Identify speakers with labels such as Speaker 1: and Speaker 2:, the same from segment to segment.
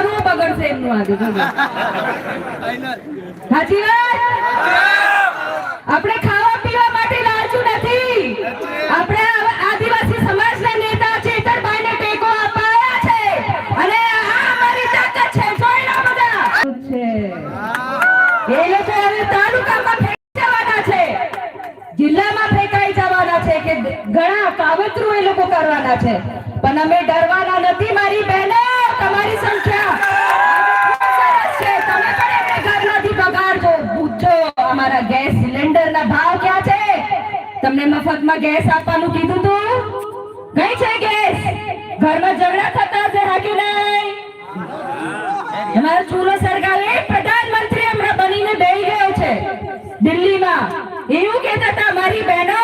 Speaker 1: કરો બગડશે એમનું આજે હાજી આપણે ખાવા પીવા માટે લાલચુ નથી. આપણે આદિવાસી સમાજના નેતા ચેતરભાઈને ટેકો અપાયા છે. અને આ અમારી તાકાત છે. જોઈ લો બધા. છે એ લોકો હવે તાલુકામાં ફેંકી જવાના છે. જિલ્લામાં ફેંકાઈ જવાના છે કે ઘણા કાવતરું એ લોકો કરવાના છે. પણ અમે ડરવાના નથી, મારી બહેનો. તમારી સંખ્યા તમને મફતમાં ગેસ આપવાનું કીધું તું? કઈ છે ગેસ? ઘરમાં ઝઘડા થતા હશે, હાકી નહીં અમારો ચૂલો સળગાવે પ્રધાનમંત્રી હમણાં બનીને બેહી ગયો છે. દિલ્હીમાં. એવું કહેતા હતા મારી બહેનો.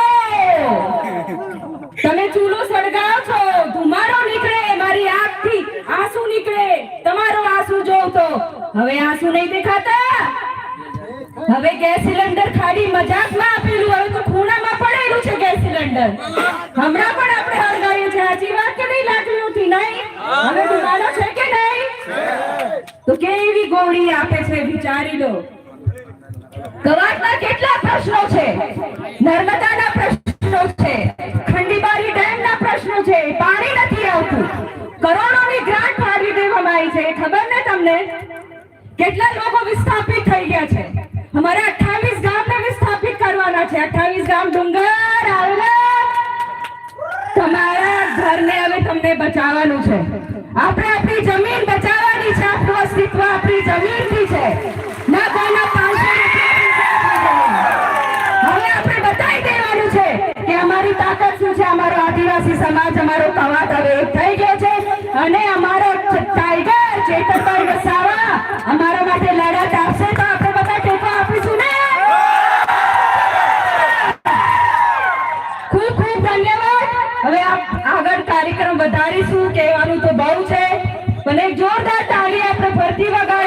Speaker 1: તમે ચૂલો સળગાવો છો, ધુમાડો નીકળે, મારી આંખથી આંસુ નીકળે. તમારો આંસુ જોઉં તો. હવે આંસુ નહીં દેખાતા? હવે ગેસ સિલિન્ડર ખાલી મજાકમાં હમણાં પણ આપણે હળગાવ્યું છે આજી વાત કે નહીં લાકડીઓથી નહીં? હવે ધુમાડો છે કે નહીં? તો કેવી ગોળી આપે છે વિચારી લો. કવાટના કેટલા પ્રશ્નો છે? નર્મદાના પ્રશ્નો છે. ખંડીબારી ડેમના પ્રશ્નો છે. પાણી નથી આવતું. કરોડોની ગ્રાન્ટ ફાળવી દેવામાં આવી છે. ખબર ને તમને? કેટલા લોકો વિસ્થાપિત થઈ ગયા છે? અમારે 28 ગામને વિસ્થાપિત કરવાના છે. 28 ગામ ડુંગર આવેલા. તમારા ઘરને હવે તમને બચાવવાનું છે. આપણે આપણી જમીન બચાવવાની છે, આપણું અસ્તિત્વ આપણી જમીનથી છે. ના કોઈના હવે આપણે બતાવી દેવાનું છે કે અમારી તાકાત શું છે? અમારો આદિવાસી સમાજ અમારો કવાત હવે થઈ ગયો છે અને અમારો ટાઈગર ચેતનભાઈ વસાવા અમારા માટે લડત આપશે તો આપણે બધા ટેકો આપીશું ને? ખૂબ ખૂબ ધન્યવાદ. હવે આપ આગળ કાર્યક્રમ વધારીશું, કહેવાનું તો બહુ છે. એક જોરદાર તાળી આપણે ફરતી વગાડી